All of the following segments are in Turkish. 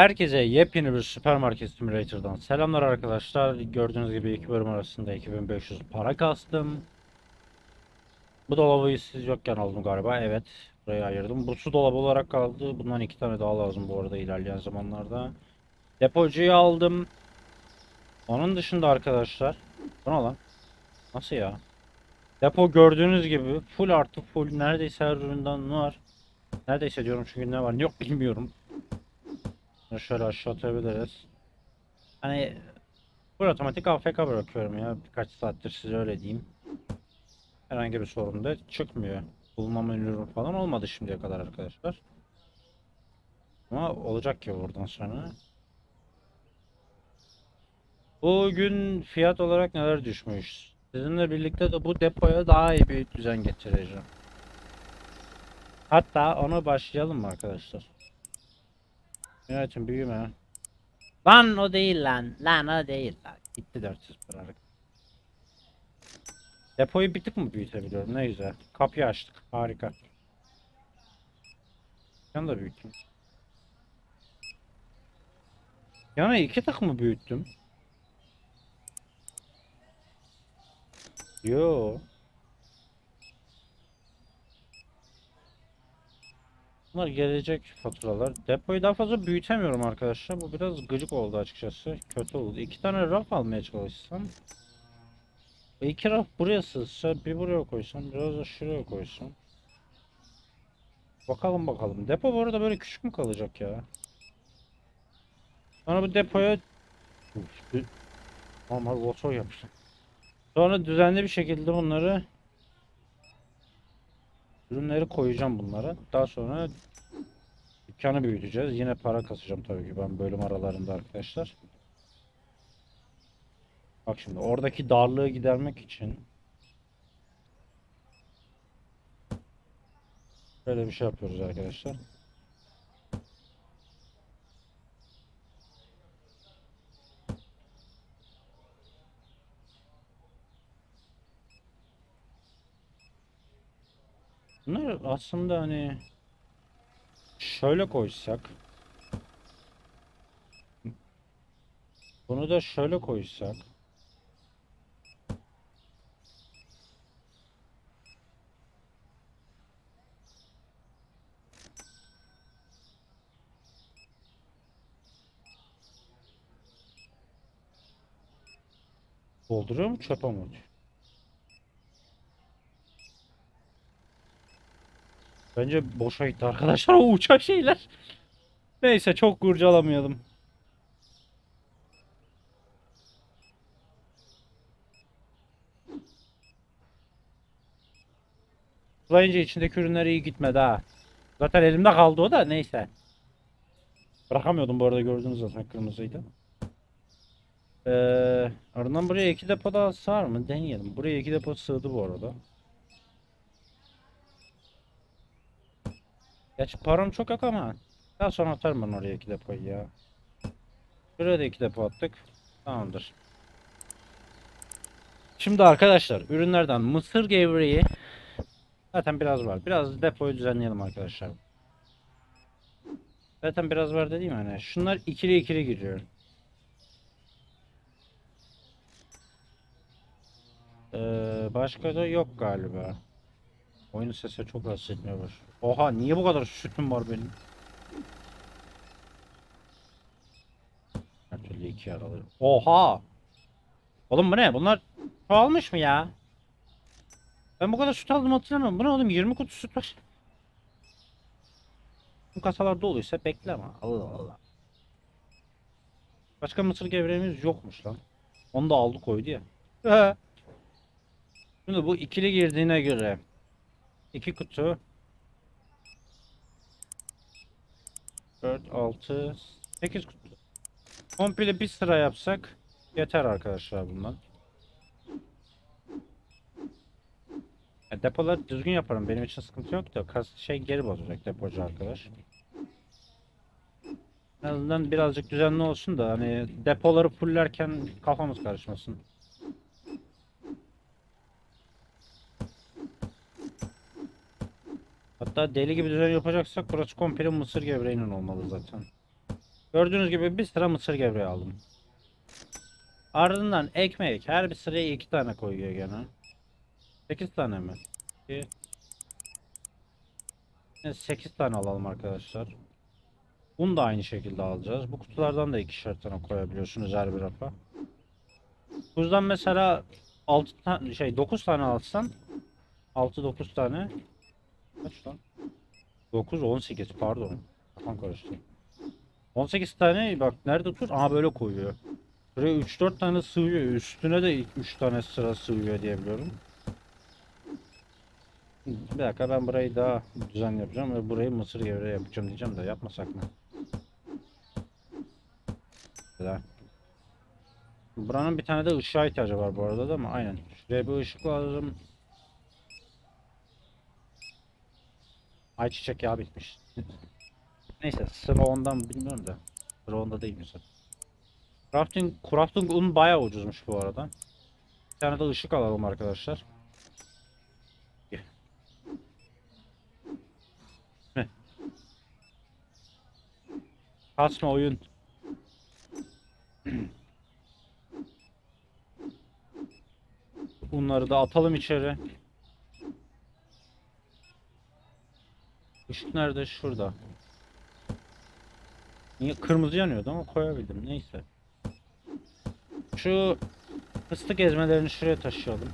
Herkese yepyeni bir Supermarket Simulator'dan selamlar arkadaşlar. Gördüğünüz gibi iki bölüm arasında 2500 para kastım. Bu dolabı siz yokken aldım galiba. Evet. Buraya ayırdım. Bu su dolabı olarak kaldı. Bundan iki tane daha lazım bu arada ilerleyen zamanlarda. Depocuyu aldım. Onun dışında arkadaşlar. Bu ne lan? Nasıl ya? Depo gördüğünüz gibi full artı full. Neredeyse her üründen var. Neredeyse diyorum çünkü ne var ne yok bilmiyorum. Şöyle aşağı atabiliriz. Hani bu otomatik AFK bırakıyorum ya birkaç saattir size öyle diyeyim. Herhangi bir sorun da çıkmıyor. Bulmam ürün falan olmadı şimdiye kadar arkadaşlar. Ama olacak ki buradan sonra. Bugün fiyat olarak neler düşmüş? Sizinle birlikte de bu depoya daha iyi bir düzen getireceğim. Hatta ona başlayalım mı arkadaşlar? Yönetim büyüme. Lan o değil lan. Lan o değil lan. Gitti 400 para. Depoyu bir tık mı büyütebiliyorum? Ne güzel. Kapıyı açtık. Harika. Yan da büyüteyim. Yana iki tık mı büyüttüm? Yo. Bunlar gelecek faturalar. Depoyu daha fazla büyütemiyorum arkadaşlar. Bu biraz gıcık oldu açıkçası. Kötü oldu. İki tane raf almaya çalışsam. Bu iki raf buraya sığsa bir buraya koysam biraz da şuraya koysam. Bakalım bakalım. Depo bu arada böyle küçük mü kalacak ya? Sonra bu depoya normal motor yapmışlar. Sonra düzenli bir şekilde bunları ürünleri koyacağım bunlara. Daha sonra dükkanı büyüteceğiz. Yine para kasacağım tabii ki ben bölüm aralarında arkadaşlar. Bak şimdi oradaki darlığı gidermek için böyle bir şey yapıyoruz arkadaşlar. Bunlar aslında hani şöyle koysak bunu da şöyle koysak Dolduruyor mu çöpe mi atıyor? Bence boşa gitti arkadaşlar o uçan şeyler. Neyse çok kurcalamayalım. Tıklayınca içindeki ürünler iyi gitmedi ha. Zaten elimde kaldı o da neyse. Bırakamıyordum bu arada gördünüz zaten kırmızıydı. Ee, ardından buraya iki depo daha sığar mı? Deneyelim. Buraya iki depo sığdı bu arada. Gerçi param çok yok ama daha sonra atarım ben oraya iki depoyu ya. Buraya da iki depo attık. Tamamdır. Şimdi arkadaşlar ürünlerden mısır gevreği zaten biraz var. Biraz depoyu düzenleyelim arkadaşlar. Zaten biraz var dediğim hani şunlar ikili ikili giriyor. Ee, başka da yok galiba. Oyunun sesi çok rahatsız etmeye. Oha niye bu kadar sütüm var benim? Her türlü iki aralı. Oha! Oğlum bu ne? Bunlar çoğalmış mı ya? Ben bu kadar süt aldım hatırlamıyorum. Bu ne oğlum? 20 kutu süt var. Bu kasalar doluysa bekle ama. Allah Allah. Başka mısır gevreğimiz yokmuş lan. Onu da aldı koydu ya. He. Şimdi bu ikili girdiğine göre 2 kutu 4 6 8 kutu. Komple bir sıra yapsak yeter arkadaşlar bundan. Ya depoları düzgün yaparım. Benim için sıkıntı yok da kas şey geri bozacak depocu arkadaş. En azından birazcık düzenli olsun da hani depoları fullerken kafamız karışmasın. Hatta deli gibi düzen yapacaksak burası komple mısır gevreğinin olmalı zaten. Gördüğünüz gibi bir sıra mısır gevreği aldım. Ardından ekmek. Her bir sıraya iki tane koyuyor gene. 8 tane mi? 8 tane alalım arkadaşlar. Bunu da aynı şekilde alacağız. Bu kutulardan da ikişer tane koyabiliyorsunuz her bir rafa. Buzdan mesela 6 tane şey 9 tane alsan 6 9 tane kaç lan? 9 18 pardon. Kafam karıştı. 18 tane bak nerede tut? Aha böyle koyuyor. Buraya 3-4 tane sığıyor. Üstüne de 3 tane sıra sığıyor diye biliyorum. Bir dakika ben burayı daha düzen yapacağım ve burayı mısır gevreği yapacağım diyeceğim de yapmasak mı? Buranın bir tane de ışığa ihtiyacı var bu arada da mı? Aynen. Şuraya bir ışık lazım. Ayçiçek yağı bitmiş. Neyse sıra ondan bilmiyorum da. Sıra onda değil mesela. Crafting, crafting un bayağı ucuzmuş bu arada. Bir tane de ışık alalım arkadaşlar. Kasma oyun. Bunları da atalım içeri. Işık nerede? Şurada. Niye kırmızı yanıyordu ama koyabildim. Neyse. Şu fıstık ezmelerini şuraya taşıyalım.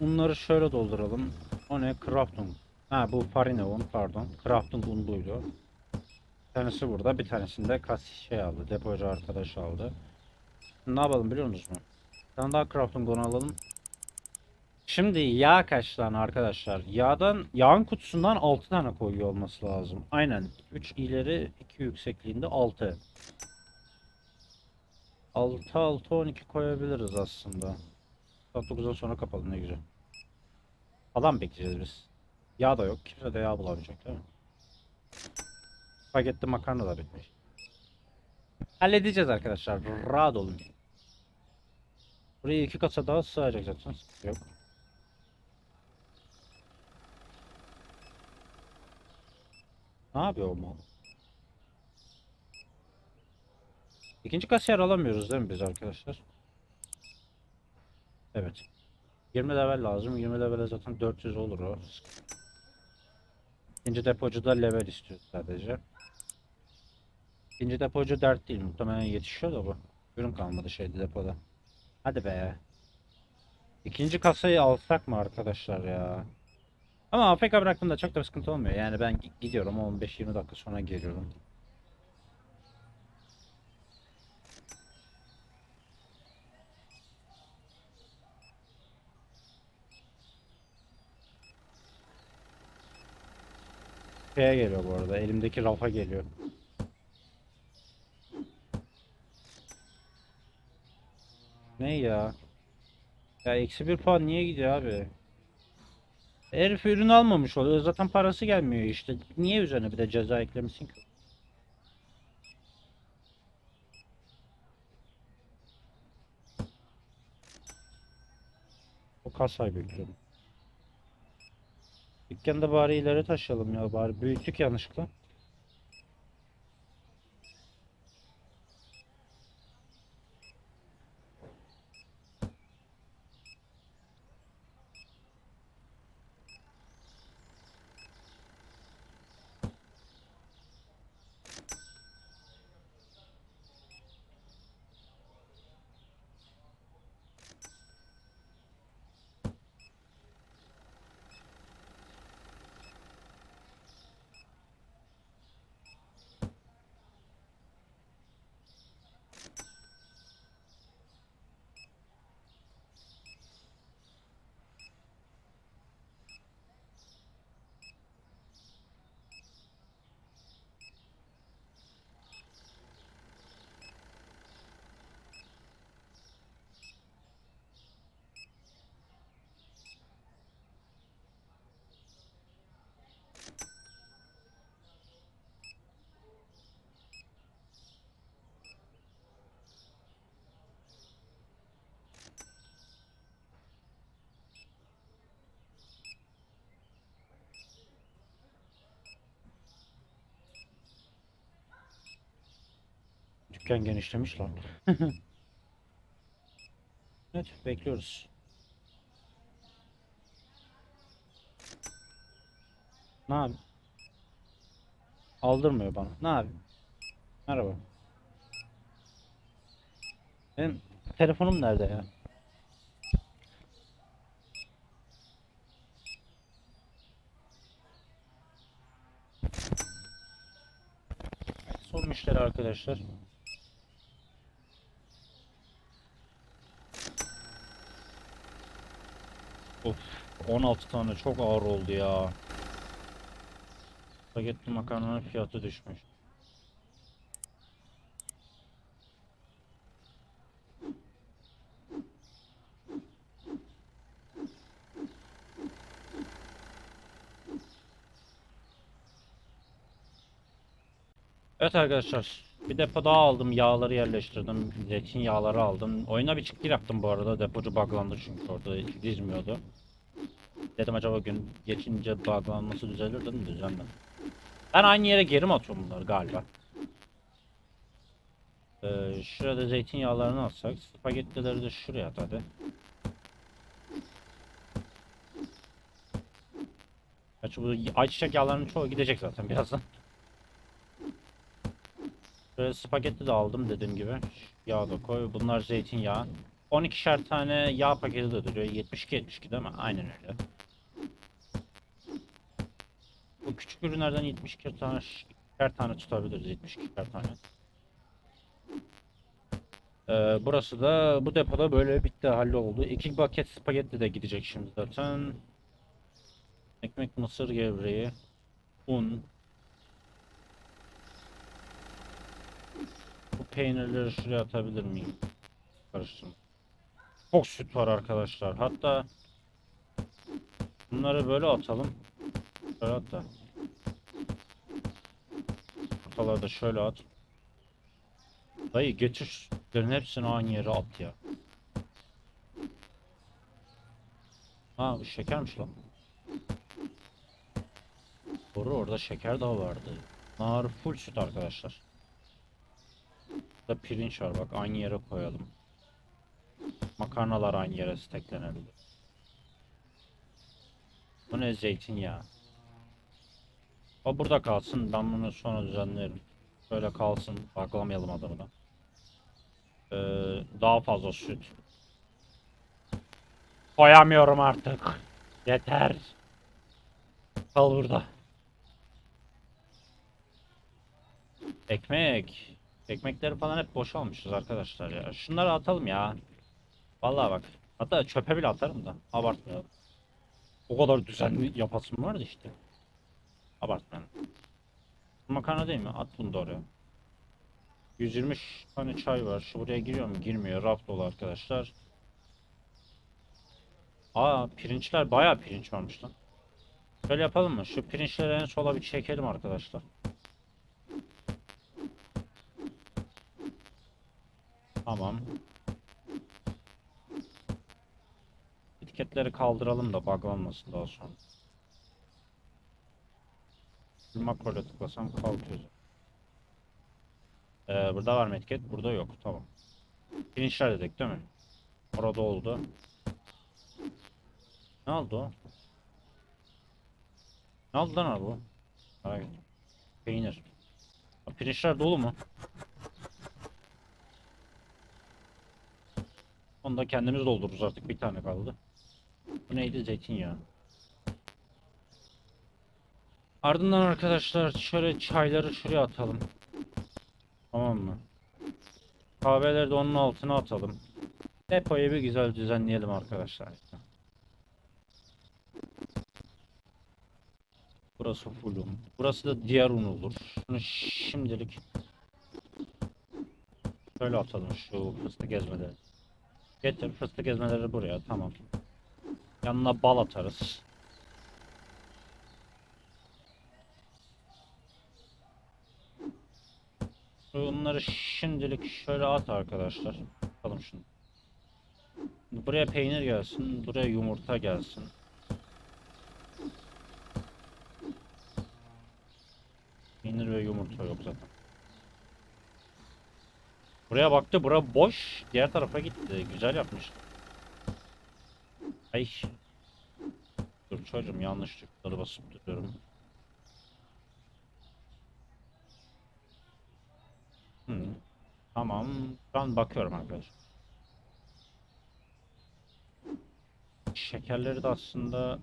Bunları şöyle dolduralım. O ne? Crafting. Ha bu farine un pardon. Crafting un buydu. Bir tanesi burada, bir tanesini de kas şey aldı. Depocu arkadaş aldı. Ne yapalım biliyor musunuz mu? Bir tane daha crafting un alalım. Şimdi yağ kaç tane arkadaşlar? Yağdan yağın kutusundan 6 tane koyuyor olması lazım. Aynen. 3 ileri 2 yüksekliğinde 6. 6 6 12 koyabiliriz aslında. Saat 9'dan sonra kapalı ne güzel. Adam bekleyeceğiz biz. Yağ da yok. Kimse de yağ bulamayacak değil mi? Spagetti makarna da bitmiş. Halledeceğiz arkadaşlar. Rahat olun. Buraya iki kasa daha sığacak zaten. Yok. Ne yapıyor o mal? İkinci kasiyer alamıyoruz değil mi biz arkadaşlar? Evet. 20 level lazım. 20 level'e zaten 400 olur o. İkinci depocu da level istiyor sadece. İkinci depocu dert değil. Muhtemelen yetişiyor da bu. Ürün kalmadı şeyde depoda. Hadi be. İkinci kasayı alsak mı arkadaşlar ya? Ama AFK bıraktığımda çok da sıkıntı olmuyor. Yani ben gi- gidiyorum 15-20 dakika sonra geliyorum. Şeye geliyor bu arada. Elimdeki rafa geliyor. Ne ya? Ya eksi bir puan niye gidiyor abi? Herif ürün almamış oluyor. Zaten parası gelmiyor işte. Niye üzerine bir de ceza eklemişsin ki? O kasayı bekliyorum. Dükkanda bari ileri taşıyalım ya bari. Büyüttük yanlışlıkla. Dükkan genişlemiş lan. evet bekliyoruz. Ne abi? Aldırmıyor bana. Ne abi? Merhaba. Benim telefonum nerede ya? Son müşteri arkadaşlar. Of 16 tane çok ağır oldu ya. Spagetti makarnanın fiyatı düşmüş. Evet arkadaşlar bir depo daha aldım yağları yerleştirdim zeytin yağları aldım. Oyuna bir çıktı yaptım bu arada depocu buglandı çünkü orada girmiyordu. Dedim acaba gün geçince buglanması düzelir dedim düzelmedi. Ben aynı yere geri mi atıyorum bunları galiba? Ee, Şurada zeytinyağlarını atsak spagettileri de şuraya at hadi. Gerçi bu ayçiçek yağlarının çoğu gidecek zaten birazdan Böyle spagetti de aldım dediğim gibi. Yağ da koy. Bunlar zeytinyağı. 12'şer tane yağ paketi de duruyor. 72 72 değil mi? Aynen öyle. Bu küçük ürünlerden 72 tane her tane tutabiliriz 72 tane. Ee, burası da bu depoda böyle bitti halloldu. İki paket spagetti de gidecek şimdi zaten. Ekmek, mısır gevreği, un, Peynirleri şuraya atabilir miyim? Karıştırma. Çok süt var arkadaşlar. Hatta bunları böyle atalım. Şöyle at da. Ortalarda şöyle at. Dayı getir sütlerin hepsini aynı yere at ya. Ha bu şekermiş lan. Doğru orada şeker daha vardı. Nar full süt arkadaşlar. Burada pirinç var bak aynı yere koyalım. Makarnalar aynı yere steklenebilir. Bu ne zeytinyağı. O burada kalsın ben bunu sonra düzenlerim. Böyle kalsın baklamayalım adamı da. Ee, daha fazla süt. Koyamıyorum artık. Yeter. Kal burada. Ekmek. Ekmekleri falan hep boşalmışız arkadaşlar ya. Şunları atalım ya. Vallahi bak. Hatta çöpe bile atarım da. Abartmayalım. O kadar düzenli yapasım vardı işte. Abartmayalım. Makarna değil mi? At bunu da oraya. 120 tane çay var. Şu buraya giriyor mu? Girmiyor. Raf dolu arkadaşlar. Aa pirinçler bayağı pirinç varmış lan. Şöyle yapalım mı? Şu pirinçleri en sola bir çekelim arkadaşlar. Tamam. Etiketleri kaldıralım da buglanmasın daha sonra. Bir makroyla tıklasam kalkıyor. Ee, burada var mı etiket? Burada yok. Tamam. Pirinçler dedik değil mi? Orada oldu. Ne oldu? Ne oldu lan abi. Peynir. Pirinçler dolu mu? Onu da kendimiz doldururuz artık. Bir tane kaldı. Bu neydi? Zeytinyağı. Ardından arkadaşlar şöyle çayları şuraya atalım. Tamam mı? Kahveleri de onun altına atalım. Depoyu bir güzel düzenleyelim arkadaşlar. Burası full un. Burası da diğer un olur. Şunu şimdilik şöyle atalım şu fıstık ezmeleri. Getir fıstık ezmeleri buraya tamam. Yanına bal atarız. Bunları şimdilik şöyle at arkadaşlar. Bakalım şunu. Buraya peynir gelsin, buraya yumurta gelsin. Peynir ve yumurta yok zaten. Buraya baktı, bura boş. Diğer tarafa gitti. Güzel yapmış. Ay. Dur çocuğum yanlış tuşları basıp duruyorum. Hı. Tamam. Ben bakıyorum arkadaşlar. Şekerleri de aslında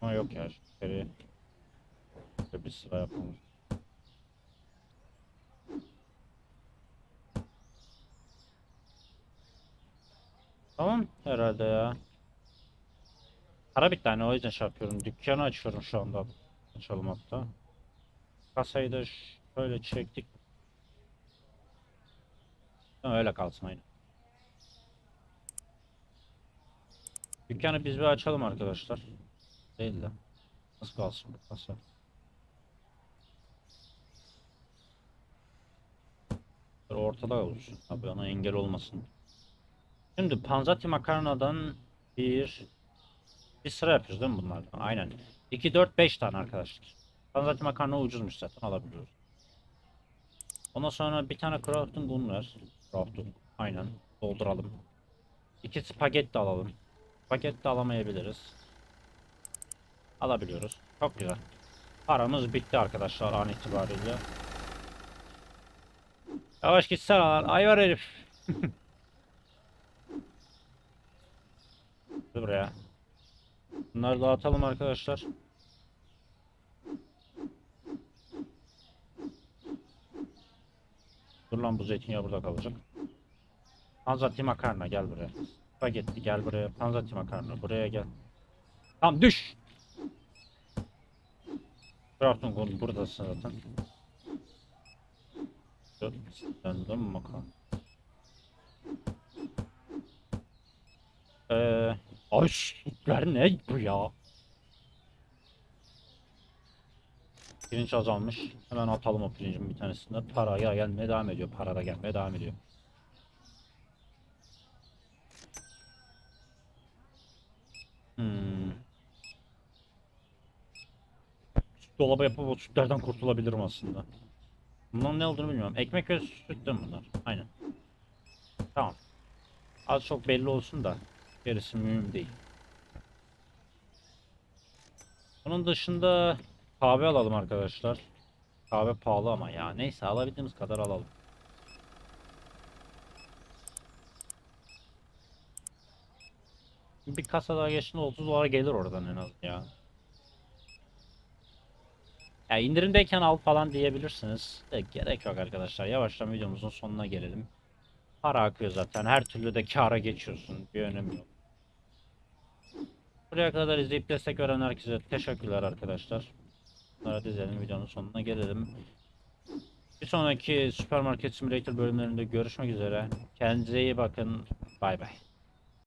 ama yok ya şekeri Şöyle bir sıra yapalım. Tamam herhalde ya. Para bitti hani o yüzden şey yapıyorum. Dükkanı açıyorum şu anda. Açalım hatta. Kasayı da şöyle çektik. Öyle kalsın aynı. Dükkanı biz bir açalım arkadaşlar. Değil de. Nasıl kalsın bu kasa? Ortada olsun. Abi ona engel olmasın. Şimdi Panzati makarnadan bir bir sıra yapıyoruz değil mi bunlardan? Aynen. 2 4 5 tane arkadaşlar. Panzati makarna ucuzmuş zaten alabiliyoruz. Ondan sonra bir tane crafting un ver. Crafting. Aynen. Dolduralım. İki spagetti alalım. Spagetti alamayabiliriz. Alabiliyoruz. Çok güzel. Paramız bitti arkadaşlar an itibariyle. Yavaş gitsene lan. Ayvar herif. Dur buraya. Bunları dağıtalım arkadaşlar. Dur lan bu zeytinyağı burada kalacak. Panzati makarna gel buraya. Spagetti gel buraya. Panzati makarna buraya gel. Tamam düş. Crafting konu buradasın zaten. Döndüm makarna. Eee... Sütler ne bu ya? Pirinç azalmış. Hemen atalım o pirincin bir tanesini. Para ya gelmeye devam ediyor. Para da gelmeye devam ediyor. Hmm. Dolaba yapıp o sütlerden kurtulabilirim aslında. Bunların ne olduğunu bilmiyorum. Ekmek ve süt de bunlar? Aynen. Tamam. Az çok belli olsun da gerisi mühim değil. Bunun dışında kahve alalım arkadaşlar. Kahve pahalı ama ya. Neyse alabildiğimiz kadar alalım. Bir kasa daha geçtiğinde 30 dolara gelir oradan en az ya. Ya indirimdeyken al falan diyebilirsiniz. De gerek yok arkadaşlar. Yavaştan videomuzun sonuna gelelim. Para akıyor zaten. Her türlü de kâra geçiyorsun. Bir önemi yok. Buraya kadar izleyip destek veren herkese teşekkürler arkadaşlar. Bunlara dizelim videonun sonuna gelelim. Bir sonraki Supermarket Simulator bölümlerinde görüşmek üzere. Kendinize iyi bakın. Bay bay.